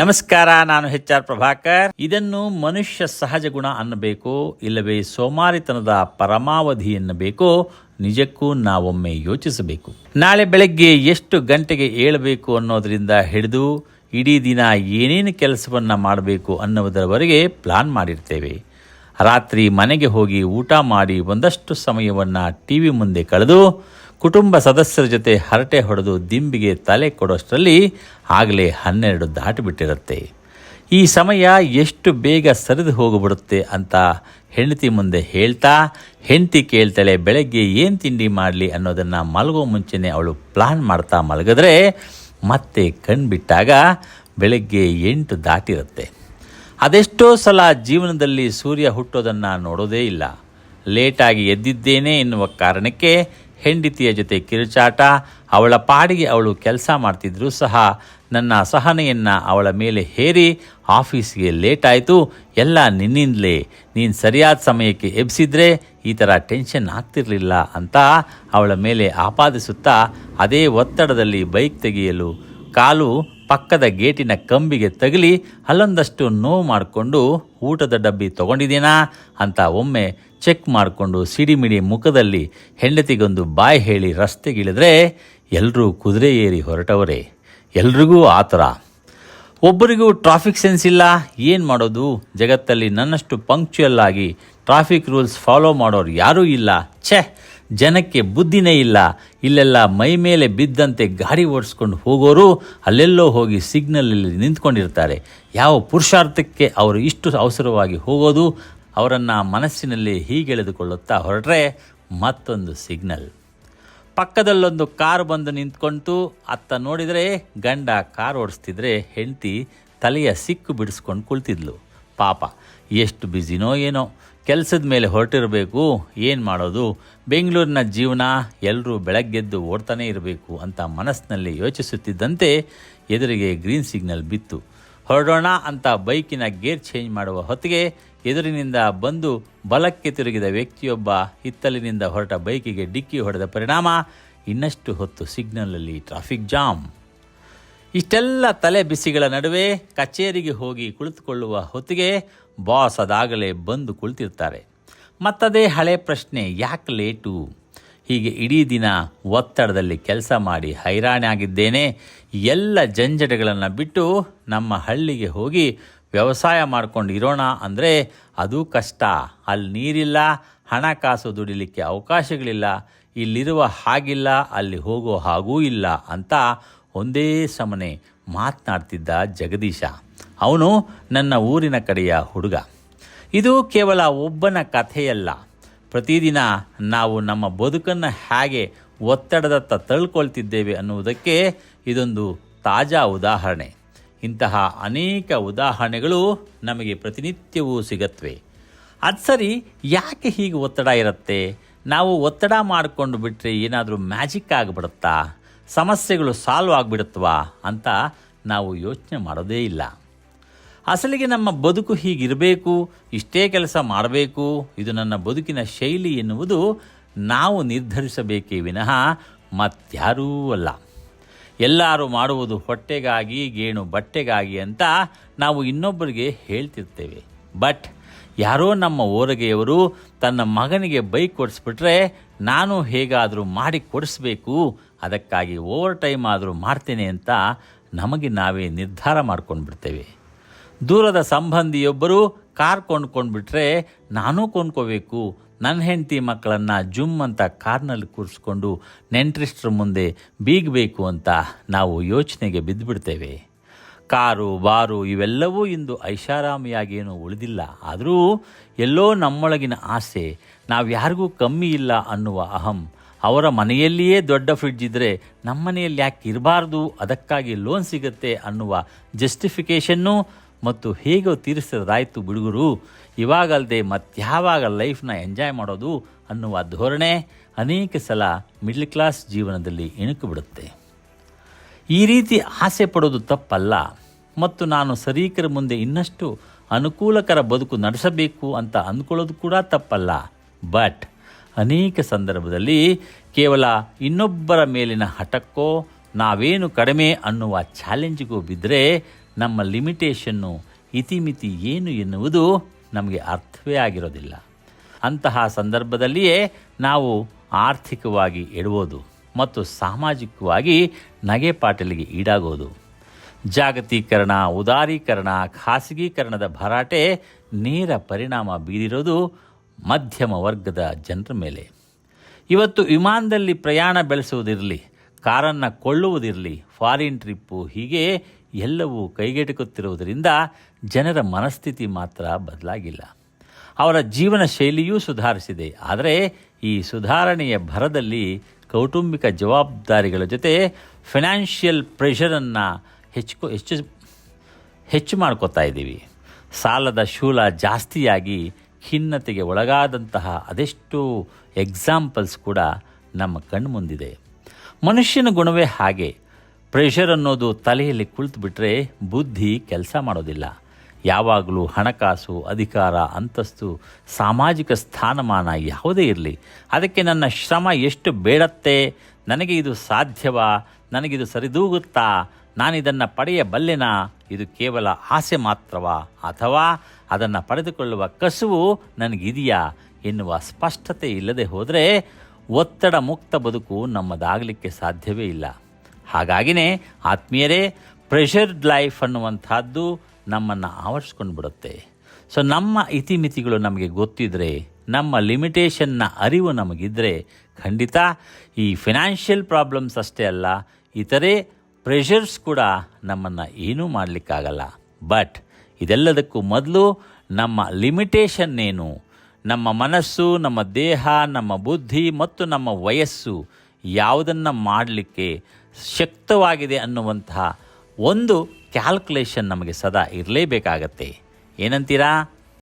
ನಮಸ್ಕಾರ, ನಾನು H R Prabhakar. ಇದನ್ನು ಮನುಷ್ಯ ಸಹಜ ಗುಣ ಅನ್ನಬೇಕು, ಇಲ್ಲವೇ ಸೋಮಾರಿತನದ ಪರಮಾವಧಿ ಎನ್ನಬೇಕು, ನಿಜಕ್ಕೂ ನಾವೊಮ್ಮೆ ಯೋಚಿಸಬೇಕು. ನಾಳೆ ಬೆಳಗ್ಗೆ ಎಷ್ಟು ಗಂಟೆಗೆ ಏಳಬೇಕು ಅನ್ನೋದರಿಂದ ಹಿಡಿದು, ಇಡೀ ದಿನ ಏನೇನು ಕೆಲಸವನ್ನು ಮಾಡಬೇಕು ಅನ್ನುವುದರವರೆಗೆ ಪ್ಲಾನ್ ಮಾಡಿರ್ತೇವೆ. ರಾತ್ರಿ ಮನೆಗೆ ಹೋಗಿ ಊಟ ಮಾಡಿ ಒಂದಷ್ಟು ಸಮಯವನ್ನ ಟಿವಿ ಮುಂದೆ ಕಳೆದು ಕುಟುಂಬ ಸದಸ್ಯರ ಜೊತೆ ಹರಟೆ ಹೊಡೆದು ದಿಂಬಿಗೆ ತಲೆ ಕೊಡೋಷ್ಟರಲ್ಲಿ ಆಗಲೇ ಹನ್ನೆರಡು ದಾಟಿಬಿಟ್ಟಿರುತ್ತೆ. ಈ ಸಮಯ ಎಷ್ಟು ಬೇಗ ಸರಿದು ಹೋಗಿಬಿಡುತ್ತೆ ಅಂತ ಹೆಂಡತಿ ಮುಂದೆ ಹೇಳ್ತಾ, ಹೆಂಡತಿ ಕೇಳ್ತಾಳೆ, ಬೆಳಗ್ಗೆ ಏನು ತಿಂಡಿ ಮಾಡಲಿ ಅನ್ನೋದನ್ನು ಮಲಗೋ ಮುಂಚೆನೇ ಅವಳು ಪ್ಲಾನ್ ಮಾಡ್ತಾ ಮಲಗಿದ್ರೆ ಮತ್ತೆ ಕಣ್ಬಿಟ್ಟಾಗ ಬೆಳಗ್ಗೆ ಎಂಟು ದಾಟಿರುತ್ತೆ. ಅದೆಷ್ಟೋ ಸಲ ಜೀವನದಲ್ಲಿ ಸೂರ್ಯ ಹುಟ್ಟೋದನ್ನು ನೋಡೋದೇ ಇಲ್ಲ. ಲೇಟಾಗಿ ಎದ್ದಿದ್ದೇನೆ ಎನ್ನುವ ಕಾರಣಕ್ಕೆ ಹೆಂಡತಿಯ ಜೊತೆ ಕಿರುಚಾಟ, ಅವಳ ಪಾಡಿಗೆ ಅವಳು ಕೆಲಸ ಮಾಡ್ತಿದ್ರೂ ಸಹ ನನ್ನ ಸಹನೆಯನ್ನು ಅವಳ ಮೇಲೆ ಹೇರಿ ಆಫೀಸ್ಗೆ ಲೇಟ್ ಆಯಿತು. ಎಲ್ಲ ನಿನ್ನಿಂದಲೇ. ನೀನು ಸರಿಯಾದ ಸಮಯಕ್ಕೆ ಎಬ್ಸಿದ್ರೆ ಈ ಥರ ಟೆನ್ಷನ್ ಆಗ್ತಿರಲಿಲ್ಲ ಅಂತ ಅವಳ ಮೇಲೆ ಆಪಾದಿಸುತ್ತಾ, ಅದೇ ಒತ್ತಡದಲ್ಲಿ ಬೈಕ್ ತೆಗೆಯಲು. ಕಾಲು ಪಕ್ಕದ ಗೇಟಿನ ಕಂಬಿಗೆ ತಗಲಿ ಅಲ್ಲೊಂದಷ್ಟು ನೋವು ಮಾಡಿಕೊಂಡು ಊಟದ ಡಬ್ಬಿ ತಗೊಂಡಿದ್ದೀನಾ ಅಂತ ಒಮ್ಮೆ ಚೆಕ್ ಮಾಡಿಕೊಂಡು ಸಿಡಿಮಿಡಿ ಮುಖದಲ್ಲಿ ಹೆಂಡತಿಗೊಂದು ಬಾಯಿ ಹೇಳಿ ರಸ್ತೆಗಿಳಿದ್ರೆ ಎಲ್ಲರೂ ಕುದುರೆ ಏರಿ ಹೊರಟವರೇ. ಎಲ್ರಿಗೂ ಆ ಥರ ಒಬ್ಬರಿಗೂ ಟ್ರಾಫಿಕ್ ಸೆನ್ಸ್ ಇಲ್ಲ. ಏನು ಮಾಡೋದು? ಜಗತ್ತಲ್ಲಿ ನನ್ನಷ್ಟು ಪಂಕ್ಚುಯಲ್ ಆಗಿ ಟ್ರಾಫಿಕ್ ರೂಲ್ಸ್ ಫಾಲೋ ಮಾಡೋರು ಯಾರೂ ಇಲ್ಲ. ಛೆ ಜನಕ್ಕೆ ಬುದ್ಧಿನೇ ಇಲ್ಲ. ಇಲ್ಲೆಲ್ಲ ಮೈ ಮೇಲೆ ಬಿದ್ದಂತೆ ಗಾಡಿ ಓಡಿಸ್ಕೊಂಡು ಹೋಗೋರು ಅಲ್ಲೆಲ್ಲೋ ಹೋಗಿ ಸಿಗ್ನಲಲ್ಲಿ ನಿಂತ್ಕೊಂಡಿರ್ತಾರೆ. ಯಾವ ಪುರುಷಾರ್ಥಕ್ಕೆ ಅವರು ಇಷ್ಟು ಅವಸರವಾಗಿ ಹೋಗೋದು? ಅವರನ್ನು ಮನಸ್ಸಿನಲ್ಲಿ ಹೀಗೆಳೆದುಕೊಳ್ಳುತ್ತಾ ಹೊರಟ್ರೆ ಮತ್ತೊಂದು ಸಿಗ್ನಲ್ ಪಕ್ಕದಲ್ಲೊಂದು ಕಾರ್ ಬಂದು ನಿಂತ್ಕೊಂತು, ಅತ್ತ ನೋಡಿದರೆ ಗಂಡ ಕಾರ್ ಓಡಿಸ್ತಿದ್ರೆ ಹೆಂಡತಿ ತಲೆಯ ಸಿಕ್ಕು ಬಿಡಿಸ್ಕೊಂಡು ಕುಳಿತಿದ್ಲು. ಪಾಪ. ಎಷ್ಟು ಬ್ಯುಸಿನೋ ಏನೋ. ಕೆಲಸದ ಮೇಲೆ ಹೊರಟಿರಬೇಕು, ಏನು ಮಾಡೋದು? ಬೆಂಗಳೂರಿನ ಜೀವನ ಎಲ್ಲರೂ ಬೆಳಗ್ಗೆದ್ದು ಓಡ್ತಾನೇ ಇರಬೇಕು ಅಂತ ಮನಸ್ಸಿನಲ್ಲಿ ಯೋಚಿಸುತ್ತಿದ್ದಂತೆ ಎದುರಿಗೆ ಗ್ರೀನ್ ಸಿಗ್ನಲ್ ಬಿತ್ತು. ಹೊರಡೋಣ ಅಂತ ಬೈಕಿನ ಗೇರ್ ಚೇಂಜ್ ಮಾಡುವ ಹೊತ್ತಿಗೆ ಎದುರಿನಿಂದ ಬಂದು ಬಲಕ್ಕೆ ತಿರುಗಿದ ವ್ಯಕ್ತಿಯೊಬ್ಬ ಹಿತ್ತಲಿನಿಂದ ಹೊರಟ ಬೈಕಿಗೆ ಡಿಕ್ಕಿ ಹೊಡೆದ ಪರಿಣಾಮ ಇನ್ನಷ್ಟು ಹೊತ್ತು ಸಿಗ್ನಲಲ್ಲಿ ಟ್ರಾಫಿಕ್ ಜಾಮ್. ಇಷ್ಟೆಲ್ಲ ತಲೆ ಬಿಸಿಗಳ ನಡುವೆ ಕಚೇರಿಗೆ ಹೋಗಿ ಕುಳಿತುಕೊಳ್ಳುವ ಹೊತ್ತಿಗೆ ಬಾಸ್ ಅದಾಗಲೇ ಬಂದು ಕುಳಿತಿರ್ತಾರೆ. ಮತ್ತದೇ ಹಳೆ ಪ್ರಶ್ನೆ, ಯಾಕೆ ಲೇಟು? ಹೀಗೆ ಇಡೀ ದಿನ ಒತ್ತಡದಲ್ಲಿ ಕೆಲಸ ಮಾಡಿ ಹೈರಾಣಾಗಿದ್ದೇನೆ ಎಲ್ಲ ಜಂಜಟಗಳನ್ನು ಬಿಟ್ಟು ನಮ್ಮ ಹಳ್ಳಿಗೆ ಹೋಗಿ ವ್ಯವಸಾಯ ಮಾಡ್ಕೊಂಡು ಇರೋಣ ಅಂದರೆ ಅದು ಕಷ್ಟ. ಅಲ್ಲಿ ನೀರಿಲ್ಲ ಹಣಕಾಸು ದುಡಿಲಿಕ್ಕೆ ಅವಕಾಶಗಳಿಲ್ಲ, ಇಲ್ಲಿರುವ ಹಾಗಿಲ್ಲ, ಅಲ್ಲಿ ಹೋಗೋ ಹಾಗೂ ಇಲ್ಲ ಅಂತ ಒಂದೇ ಸಮನೆ ಮಾತನಾಡ್ತಿದ್ದ ಜಗದೀಶ. ಅವನು ನನ್ನ ಊರಿನ ಕಡೆಯ ಹುಡುಗ. ಇದು ಕೇವಲ ಒಬ್ಬನ ಕಥೆಯಲ್ಲ. ಪ್ರತಿದಿನ ನಾವು ನಮ್ಮ ಬದುಕನ್ನು ಹೇಗೆ ಒತ್ತಡದತ್ತ ತಳ್ಕೊಳ್ತಿದ್ದೇವೆ ಅನ್ನುವುದಕ್ಕೆ ಇದೊಂದು ತಾಜಾ ಉದಾಹರಣೆ. ಇಂತಹ ಅನೇಕ ಉದಾಹರಣೆಗಳು ನಮಗೆ ಪ್ರತಿನಿತ್ಯವೂ ಸಿಗತ್ವೆ. ಅದು ಸರಿ, ಯಾಕೆ ಹೀಗೆ ಒತ್ತಡ ಇರುತ್ತೆ? ನಾವು ಒತ್ತಡ ಮಾಡಿಕೊಂಡು ಬಿಟ್ಟರೆ ಏನಾದರೂ ಮ್ಯಾಜಿಕ್ ಆಗಿಬಿಡುತ್ತಾ? ಸಮಸ್ಯೆಗಳು ಸಾಲ್ವ್ ಆಗಿಬಿಡುತ್ತವಾ ಅಂತ ನಾವು ಯೋಚನೆ ಮಾಡೋದೇ ಇಲ್ಲ. ಅಸಲಿಗೆ ನಮ್ಮ ಬದುಕು ಹೀಗಿರಬೇಕು, ಇಷ್ಟೇ ಕೆಲಸ ಮಾಡಬೇಕು, ಇದು ನನ್ನ ಬದುಕಿನ ಶೈಲಿ ಎನ್ನುವುದು ನಾವು ನಿರ್ಧರಿಸಬೇಕೇ ವಿನಃ ಮತ್ಯಾರೂ ಅಲ್ಲ. ಎಲ್ಲರೂ ಮಾಡುವುದು ಹೊಟ್ಟೆಗಾಗಿ, ಗೇಣು ಬಟ್ಟೆಗಾಗಿ ಅಂತ ನಾವು ಇನ್ನೊಬ್ಬರಿಗೆ ಹೇಳ್ತಿರ್ತೇವೆ. ಬಟ್ ಯಾರೋ ನಮ್ಮ ಓರಗೆಯವರು ತನ್ನ ಮಗನಿಗೆ ಬೈಕ್ ಕೊಡಿಸ್ಬಿಟ್ರೆ ನಾನು ಹೇಗಾದರೂ ಮಾಡಿ ಕೊಡಿಸ್ಬೇಕು ಅದಕ್ಕಾಗಿ ಓವರ್ ಟೈಮ್ ಆದರೂ ಮಾಡ್ತೇನೆ ಅಂತ ನಮಗೆ ನಾವೇ ನಿರ್ಧಾರ ಮಾಡ್ಕೊಂಡು ಬಿಡ್ತೇವೆ ದೂರದ ಸಂಬಂಧಿಯೊಬ್ಬರು ಕಾರ್ ಕೊಂಡ್ಕೊಂಡ್ಬಿಟ್ರೆ ನಾನೂ ಕೊಂಡ್ಕೋಬೇಕು. ನನ್ನ ಹೆಂಡತಿ ಮಕ್ಕಳನ್ನು ಜುಮ್ ಅಂತ ಕಾರ್ನಲ್ಲಿ ಕೂರಿಸ್ಕೊಂಡು ನೆಂಟ್ರಿಸ್ಟ್ರ ಮುಂದೆ ಬೀಗಬೇಕು ಅಂತ ನಾವು ಯೋಚನೆಗೆ ಬಿದ್ದುಬಿಡ್ತೇವೆ ಕಾರು, ಬಾರು ಇವೆಲ್ಲವೂ ಇಂದು ಐಷಾರಾಮಿಯಾಗೇನೂ ಉಳಿದಿಲ್ಲ. ಆದರೂ ಎಲ್ಲೋ ನಮ್ಮೊಳಗಿನ ಆಸೆ ನಾವು ಯಾರಿಗೂ ಕಮ್ಮಿ ಇಲ್ಲ ಅನ್ನುವ ಅಹಂ ಅವರ ಮನೆಯಲ್ಲಿಯೇ ದೊಡ್ಡ ಫ್ರಿಡ್ಜ್ ಇದ್ದರೆ ನಮ್ಮ ಮನೆಯಲ್ಲಿ ಯಾಕೆ ಇರಬಾರ್ದು? ಅದಕ್ಕಾಗಿ ಲೋನ್ ಸಿಗುತ್ತೆ ಅನ್ನುವ ಜಸ್ಟಿಫಿಕೇಷನ್ನು ಮತ್ತು ಹೇಗೋ ತೀರಿಸಿದಾಯ್ತು ಬಿಡುಗರು. ಇವಾಗಲ್ಲದೆ ಮತ್ಯಾವಾಗ ಲೈಫ್ನ ಎಂಜಾಯ್ ಮಾಡೋದು ಅನ್ನುವ ಧೋರಣೆ ಅನೇಕ ಸಲ ಮಿಡ್ಲ್ ಕ್ಲಾಸ್ ಜೀವನದಲ್ಲಿ ಇಣುಕು ಬಿಡುತ್ತೆ. ಈ ರೀತಿ ಆಸೆ ಪಡೋದು ತಪ್ಪಲ್ಲ. ಮತ್ತು ನಾನು ಸರೀಕರ ಮುಂದೆ ಇನ್ನಷ್ಟು ಅನುಕೂಲಕರ ಬದುಕು ನಡೆಸಬೇಕು ಅಂತ ಅಂದ್ಕೊಳ್ಳೋದು ಕೂಡ ತಪ್ಪಲ್ಲ. ಬಟ್ ಅನೇಕ ಸಂದರ್ಭದಲ್ಲಿ ಕೇವಲ ಇನ್ನೊಬ್ಬರ ಮೇಲಿನ ಹಠಕ್ಕೋ, ನಾವೇನು ಕಡಿಮೆ ಅನ್ನುವ ಚಾಲೆಂಜ್ಗೂ ಬಿದ್ದರೆ ನಮ್ಮ ಲಿಮಿಟೇಷನ್ನು ಇತಿಮಿತಿ ಏನು ಎನ್ನುವುದು ನಮಗೆ ಅರ್ಥವೇ ಆಗಿರೋದಿಲ್ಲ. ಅಂತಹ ಸಂದರ್ಭದಲ್ಲಿಯೇ ನಾವು ಆರ್ಥಿಕವಾಗಿ ಎಡುವುದು ಮತ್ತು ಸಾಮಾಜಿಕವಾಗಿ ನಗೆಪಾಟಲಿಗೆ ಈಡಾಗೋದು. ಜಾಗತೀಕರಣ, ಉದಾರೀಕರಣ, ಖಾಸಗೀಕರಣದ ಭರಾಟೆ ನೇರ ಪರಿಣಾಮ ಬೀರಿರೋದು ಮಧ್ಯಮ ವರ್ಗದ ಜನರ ಮೇಲೆ. ಇವತ್ತು ವಿಮಾನದಲ್ಲಿ ಪ್ರಯಾಣ ಬೆಳೆಸುವುದಿರಲಿ, ಕಾರನ್ನು ಕೊಳ್ಳುವುದಿರಲಿ, ಫಾರಿನ್ ಟ್ರಿಪ್ಪು ಹೀಗೆ ಎಲ್ಲವೂ ಕೈಗೆಟುಕುತ್ತಿರುವುದರಿಂದ ಜನರ ಮನಸ್ಥಿತಿ ಮಾತ್ರ ಬದಲಾಗಿಲ್ಲ. ಅವರ ಜೀವನ ಶೈಲಿಯೂ ಸುಧಾರಿಸಿದೆ. ಆದರೆ ಈ ಸುಧಾರಣೆಯ ಭರದಲ್ಲಿ ಕೌಟುಂಬಿಕ ಜವಾಬ್ದಾರಿಗಳ ಜೊತೆ ಫಿನಾನ್ಷಿಯಲ್ ಪ್ರೆಷರನ್ನು ಹೆಚ್ಚು ಹೆಚ್ಚು ಹೆಚ್ಚು ಮಾಡ್ಕೋತಾ ಇದ್ದೀವಿ. ಸಾಲದ ಶೂಲ ಜಾಸ್ತಿಯಾಗಿ ಖಿನ್ನತೆಗೆ ಒಳಗಾದಂತಹ ಅದೆಷ್ಟು ಎಕ್ಸಾಂಪಲ್ಸ್ ಕೂಡ ನಮ್ಮ ಕಣ್ಮುಂದಿದೆ ಮನುಷ್ಯನ ಗುಣವೇ ಹಾಗೆ. ಪ್ರೆಷರ್ ಅನ್ನೋದು ತಲೆಯಲ್ಲಿ ಕುಳಿತುಬಿಟ್ರೆ ಬುದ್ಧಿ ಕೆಲಸ ಮಾಡೋದಿಲ್ಲ. ಯಾವಾಗಲೂ ಹಣಕಾಸು, ಅಧಿಕಾರ, ಅಂತಸ್ತು, ಸಾಮಾಜಿಕ ಸ್ಥಾನಮಾನ ಯಾವುದೇ ಇರಲಿ. ಅದಕ್ಕೆ ನನ್ನ ಶ್ರಮ ಎಷ್ಟು ಬೇಡತ್ತೆ? ನನಗೆ ಇದು ಸಾಧ್ಯವಾ? ನನಗಿದು ಸರಿದೂಗುತ್ತಾ? ನಾನಿದನ್ನು ಪಡೆಯಬಲ್ಲೆನಾ? ಇದು ಕೇವಲ ಆಸೆ ಮಾತ್ರವಾ ಅಥವಾ ಅದನ್ನು ಪಡೆದುಕೊಳ್ಳುವ ಕಸುವು ನನಗಿದೆಯಾ ಎನ್ನುವ ಸ್ಪಷ್ಟತೆ ಇಲ್ಲದೆ ಹೋದರೆ ಒತ್ತಡ ಮುಕ್ತ ಬದುಕು ನಮ್ಮದಾಗಲಿಕ್ಕೆ ಸಾಧ್ಯವೇ ಇಲ್ಲ. ಹಾಗಾಗಿನೇ ಆತ್ಮೀಯರೇ ಪ್ರೆಷರ್ಡ್ ಲೈಫ್ ಅನ್ನುವಂಥದ್ದು ನಮ್ಮನ್ನು ಆವರಿಸ್ಕೊಂಡು ಬಿಡುತ್ತೆ. ಸೊ ನಮ್ಮ ಇತಿಮಿತಿಗಳು ನಮಗೆ ಗೊತ್ತಿದ್ರೆ, ನಮ್ಮ ಲಿಮಿಟೇಷನ್ನ ಅರಿವು ನಮಗಿದ್ದರೆ ಖಂಡಿತ ಈ ಫಿನಾನ್ಷಿಯಲ್ ಪ್ರಾಬ್ಲಮ್ಸ್ ಅಷ್ಟೇ ಅಲ್ಲ, ಇತರೆ ಪ್ರೆಷರ್ಸ್ ಕೂಡ ನಮ್ಮನ್ನು ಏನೂ ಮಾಡಲಿಕ್ಕಾಗಲ್ಲ. ಬಟ್ ಇದೆಲ್ಲದಕ್ಕೂ ಮೊದಲು ನಮ್ಮ ಲಿಮಿಟೇಷನ್ ಏನು? ನಮ್ಮ ಮನಸ್ಸು, ನಮ್ಮ ದೇಹ, ನಮ್ಮ ಬುದ್ಧಿ ಮತ್ತು ನಮ್ಮ ವಯಸ್ಸು ಯಾವುದನ್ನು ಮಾಡಲಿಕ್ಕೆ ಶಕ್ತವಾಗಿದೆ ಅನ್ನುವಂತಹ ಒಂದು ಕ್ಯಾಲ್ಕುಲೇಷನ್ ನಮಗೆ ಸದಾ ಇರಲೇಬೇಕಾಗತ್ತೆ. ಏನಂತೀರಾ?